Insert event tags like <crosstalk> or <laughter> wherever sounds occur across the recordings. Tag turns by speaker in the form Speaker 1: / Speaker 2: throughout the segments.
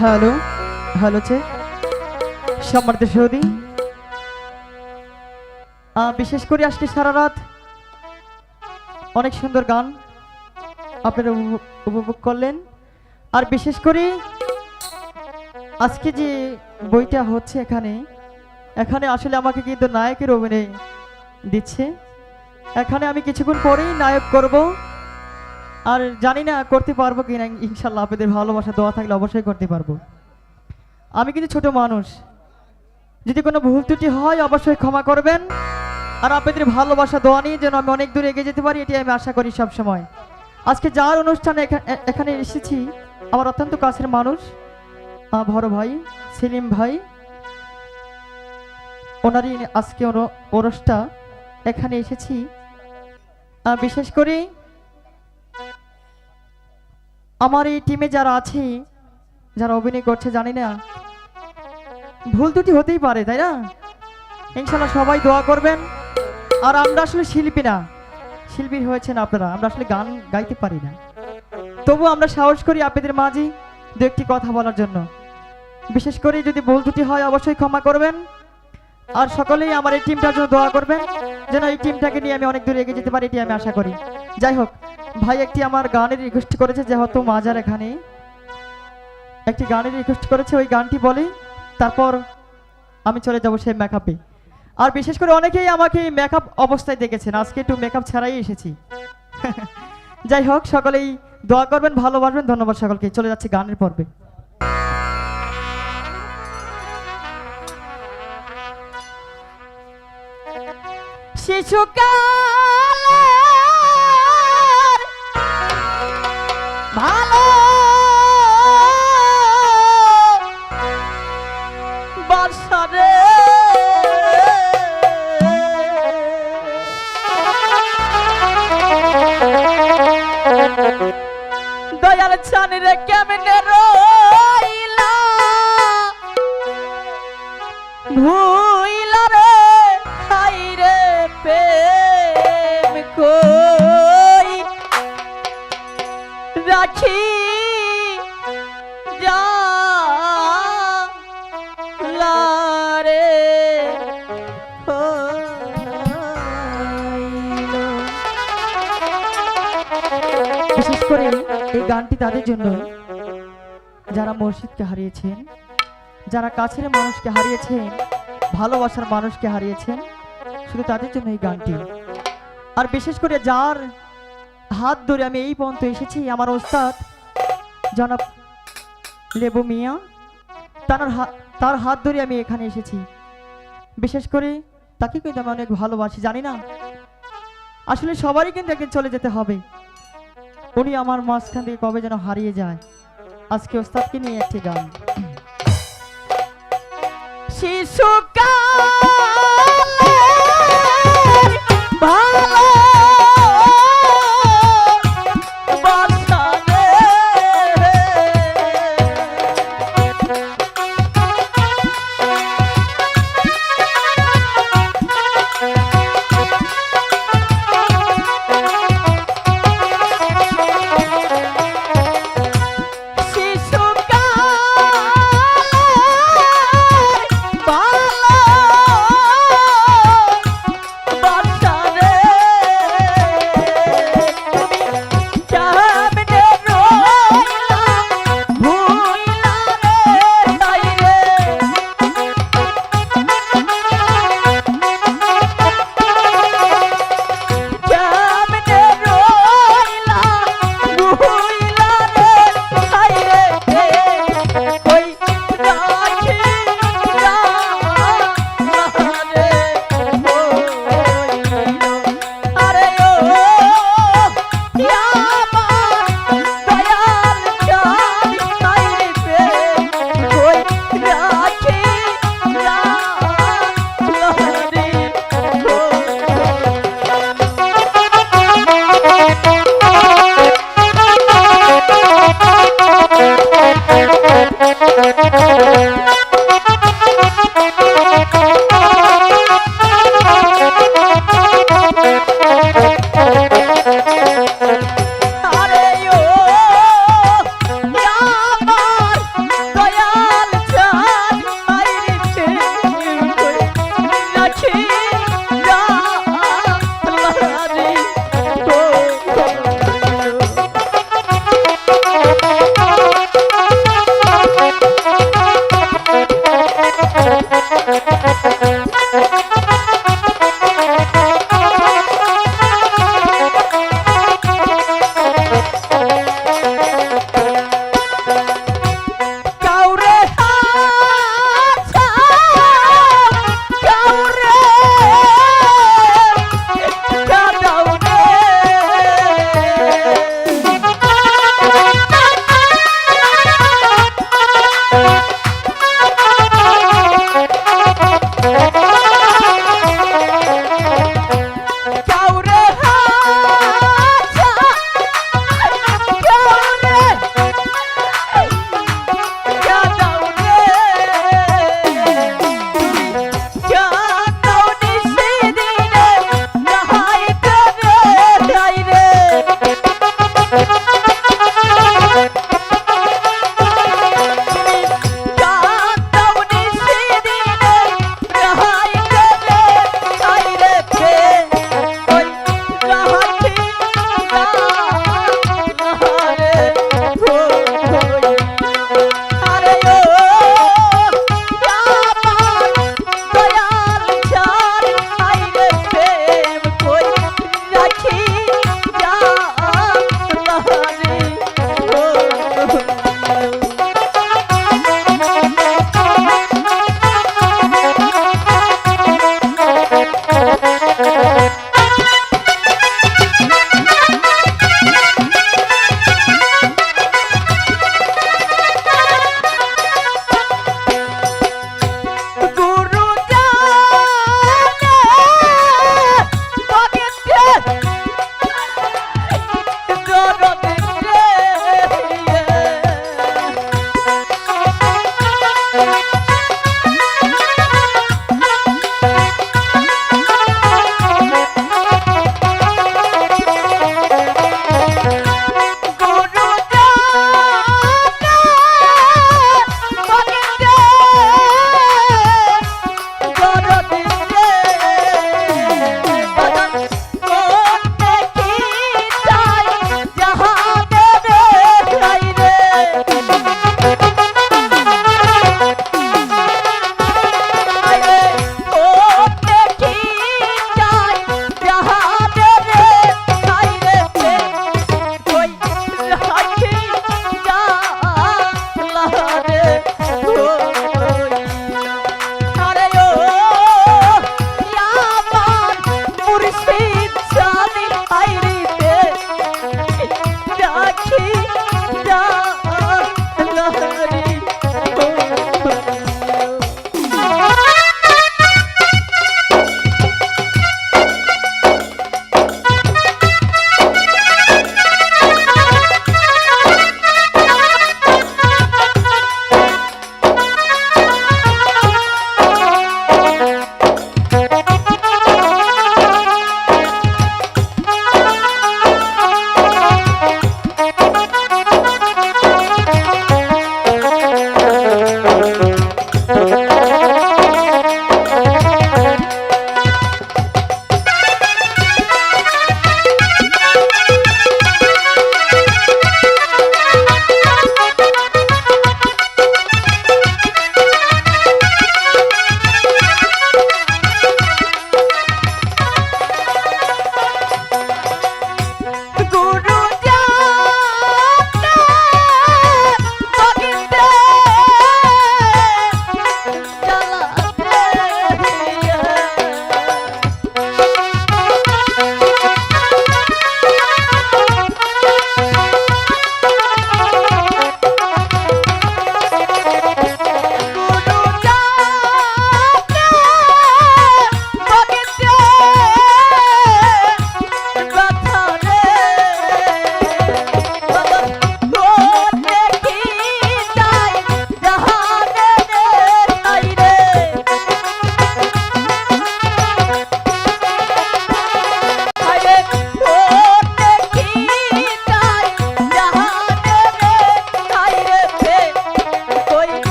Speaker 1: Hello hello hello সম্মানিত সৌদি বিশেষ করে আজকে সারা রাত অনেক সুন্দর গান আপনারা উপভোগ করলেন। আর বিশেষ করে আজকে যে বইটা হচ্ছে এখানে এখানে আসলে আমাকে কিন্তু নায়কের অভিনয় দিচ্ছে। এখানে আমি কিছুক্ষণ পরেই নায়ক করব। আর জানি না করতে পারব কি না ইনশাল্লাহ আপনাদের ভালোবাসা, দোয়া থাকলে অবশ্যই করতে পারব। আমি কিন্তু ছোট মানুষ। যদি কোনো ভুল ত্রুটি হয়, অবশ্যই ক্ষমা করবেন। আর আপনাদের ভালোবাসা, দোয়া নিয়ে যেন আমি অনেক দূর এগিয়ে যেতে পারি এটি আমি আশা করি সব সময় আজকে যার অনুষ্ঠানে এখা- এখানে এসেছি, আমার অত্যন্ত কাছের মানুষ বড় ভাই, সেলিম ভাই। ওনারই আজকে ওরসটা এখানে এসেছি। বিশেষ করে আমার এই টিমে যারা আছে, যারা অভিনয় করছে, জানি না, ভুল ত্রুটি হতেই পারে, তাই না? ইনশাল্লাহ সবাই দোয়া করবেন। আর আমরা আসলে শিল্পী না। শিল্পী হয়েছেন আপনারা। আমরা আসলে গান গাইতে পারি না। তবু আমরা সাহস করি আপনাদের মাঝে দু একটি কথা বলার জন্য। বিশেষ করে যদি ভুল দুটি হয়, অবশ্যই ক্ষমা করবেন। আর সকলেই আমার এই টিমটার জন্য দোয়া করবেন। যেন এই টিমটাকে নিয়ে আমি অনেক দূর এগিয়ে যেতে পারি, এটি আমি আশা করি। যাই হোক ভাই একটি আমার গানের রিকোয়েস্ট করেছে, যেহেতু মাজার এখানে একটি গানের রিকোয়েস্ট করেছে, ওই গানটি বলি, তারপর আমি চলে যাব সেই মেকআপে আর বিশেষ করে অনেকেই আমাকে মেকআপ অবস্থায় দেখেছেন, আজকে একটু মেকআপ ছাড়াই এসেছি। <laughs> যাই হোক, সকলেই দোয়া করবেন, ভালোবাসবেন, ধন্যবাদ সকলকে। চলে যাচ্ছে গানের পর্বে। শিশুকাল দয়াল ছানিরে কেমনে রইলা। ভুইলা রে হাই রে প্রেম কই। রাখি গানটি তাদের জন্য। যারা মসজিদকে হারিয়েছেন, যারা কাছের মানুষকে হারিয়েছেন, ভালোবাসার মানুষকে হারিয়েছেন, শুধু তাদের জন্য এই গানটি। আর বিশেষ করে যার হাত ধরে আমি এই পর্যন্ত এসেছি, আমার ওস্তাদ জনাব লেবু মিয়া, তার তার হাত ধরে আমি এখানে এসেছি। বিশেষ করে তাকে কিন্তু আমি অনেক ভালোবাসি, জানি না। আসলে সবারই কিন্তু একদিন চলে যেতে হবে। উনি আমার মাঝখান থেকে কবে যেন হারিয়ে যায়। আজকে ওস্তাদকে নিয়ে একটি গান। শিশুকাল ভালো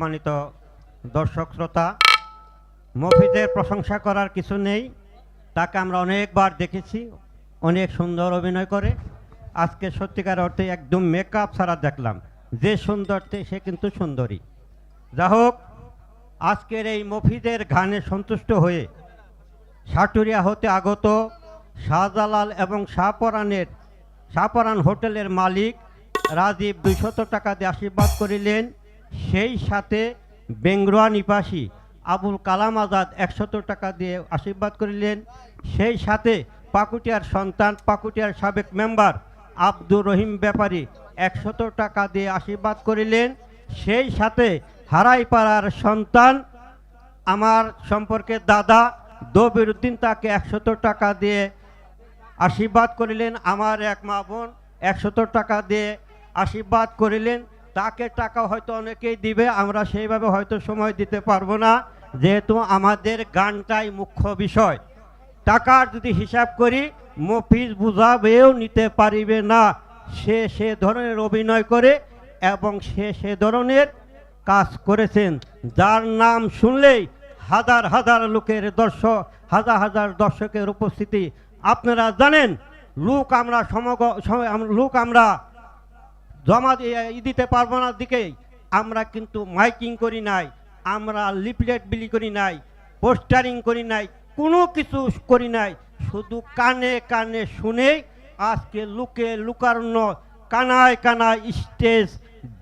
Speaker 2: সম্মানিত দর্শক শ্রোতা, মফিজের প্রশংসা করার কিছু নেই। তাকে আমরা অনেকবার দেখেছি, অনেক সুন্দর অভিনয় করে। আজকে সত্যিকার অর্থে একদম মেকআপ ছাড়া দেখলাম। যে সুন্দরতে সে কিন্তু সুন্দরী। যা হোক, আজকের এই মফিজের গানে সন্তুষ্ট হয়ে সাটুরিয়া হতে আগত শাহজালাল এবং শাহপরানের, শাহপরান হোটেলের মালিক রাজীব দুইশত টাকা দিয়ে আশীর্বাদ করিলেন। সেই সাথে বেঙ্গরোয়া নিবাসী আবুল কালাম আজাদ একশত টাকা দিয়ে আশীর্বাদ করিলেন। সেই সাথে পাকুটিয়ার সন্তান, পাকুটিয়ার সাবেক মেম্বার আব্দুর রহিম ব্যাপারী একশত টাকা দিয়ে আশীর্বাদ করিলেন। সেই সাথে হারাইপাড়ার সন্তান আমার সম্পর্কে দাদা দবিরুদ্দিন তাকে একশত টাকা দিয়ে আশীর্বাদ করিলেন। আমার এক মা বোন একশত টাকা দিয়ে আশীর্বাদ করিলেন। তাকে টাকা হয়তো অনেকেই দিবে, আমরা সেইভাবে হয়তো সময় দিতে পারব না। যেহেতু আমাদের গানটাই মুখ্য বিষয়। টাকার যদি হিসাব করি, মফিজ বুঝাবেও নিতে পারিবে না। সে সে ধরনের অভিনয় করে এবং সে সে ধরনের কাজ করেছেন। যার নাম শুনলেই হাজার হাজার লোকের দর্শক, হাজার হাজার দর্শকের উপস্থিতি। আপনারা জানেন, লোক আমরা সমগ লোক আমরা জমা দিতে পারব না দিকেই আমরা কিন্তু মাইকিং করি নাই, আমরা লিফলেট বিলি করি নাই, পোস্টারিং করি নাই, কোনো কিছু করি নাই। শুধু কানে কানে শুনে আজকে লুকে লুকারণ্য, কানায় কানায় স্টেজ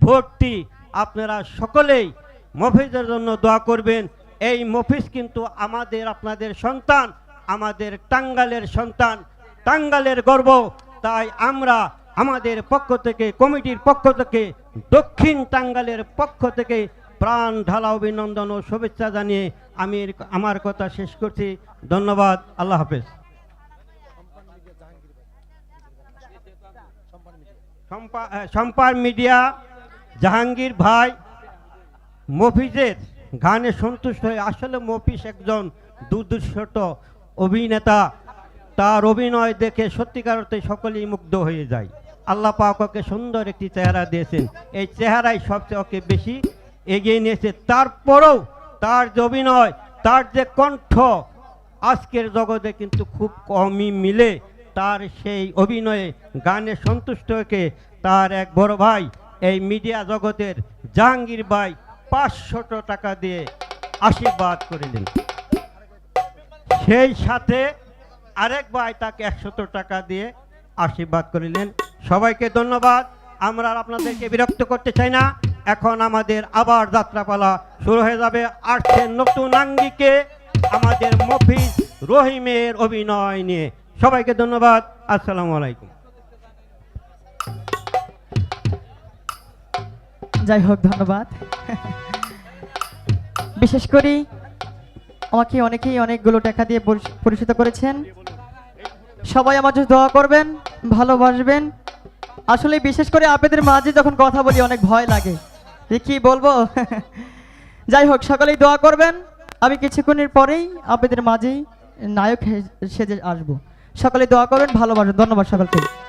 Speaker 2: ভর্তি। আপনারা সকলেই মফিজের জন্য দোয়া করবেন। এই মফিজ কিন্তু আমাদের আপনাদের সন্তান, আমাদের টাঙ্গালের সন্তান, টাঙ্গালের গর্ব। তাই আমরা আমাদের পক্ষ থেকে, কমিটির পক্ষ থেকে, দক্ষিণ টাঙ্গালের পক্ষ থেকে প্রাণ ঢালা অভিনন্দন ও শুভেচ্ছা জানিয়ে আমি আমার কথা শেষ করছি। ধন্যবাদ। আল্লাহ হাফেজ। সম্পার মিডিয়া, জাহাঙ্গীর ভাই, মফিজের গানে সন্তুষ্ট হয়ে আসলে মফিজ একজন দুর্দৃষ্ট অভিনেতা। তার অভিনয় দেখে সত্যিকার সকলেই মুগ্ধ হয়ে যায়। আল্লাহ পাক সুন্দর একটি চেহারা দিয়েছেন। এই চেহারাই সবচেয়ে ওকে বেশি এগিয়ে নিয়েছে। তারপরেও তার যে অভিনয়, তার যে কণ্ঠ, আজকের জগতে কিন্তু খুব কমই মিলে। তার সেই অভিনয়ে গানে সন্তুষ্ট হয়ে তার এক বড় ভাই। এই মিডিয়া জগতের জাহাঙ্গীর ভাই পাঁচশত টাকা দিয়ে আশীর্বাদ করিলেন। সেই সাথে আরেক ভাই তাকে একশত টাকা দিয়ে আশীর্বাদ করিলেন। সবাইকে ধন্যবাদ। আমরা আপনাদেরকে বিরক্ত করতে চাই না। এখন আমাদের আবার যাত্রাপালা শুরু হয়ে যাবে। আর্টসের নতুন আঙ্গিকে আমাদের মফিজ রহিমের অভিনয় নিয়ে। সবাইকে ধন্যবাদ। আসসালামু আলাইকুম।
Speaker 1: যাই হোক, ধন্যবাদ। বিশেষ করে আমাকে অনেকেই অনেকগুলো টাকা দিয়ে পরিচিত করেছেন। সবাই আমার জন্য দোয়া করবেন, ভালোবাসবেন। আসলে বিশেষ করে আপনাদের মাঝে যখন কথা বলি অনেক ভয় লাগে। কি বলব? <laughs> যাই হোক, সকালেই দোয়া করবেন। আমি কিছুক্ষণের পরেই আপনাদের মাঝেই নায়ক সেজে আসব। সকালে দোয়া করবেন ভালোবাসেন। ধন্যবাদ সকলকে।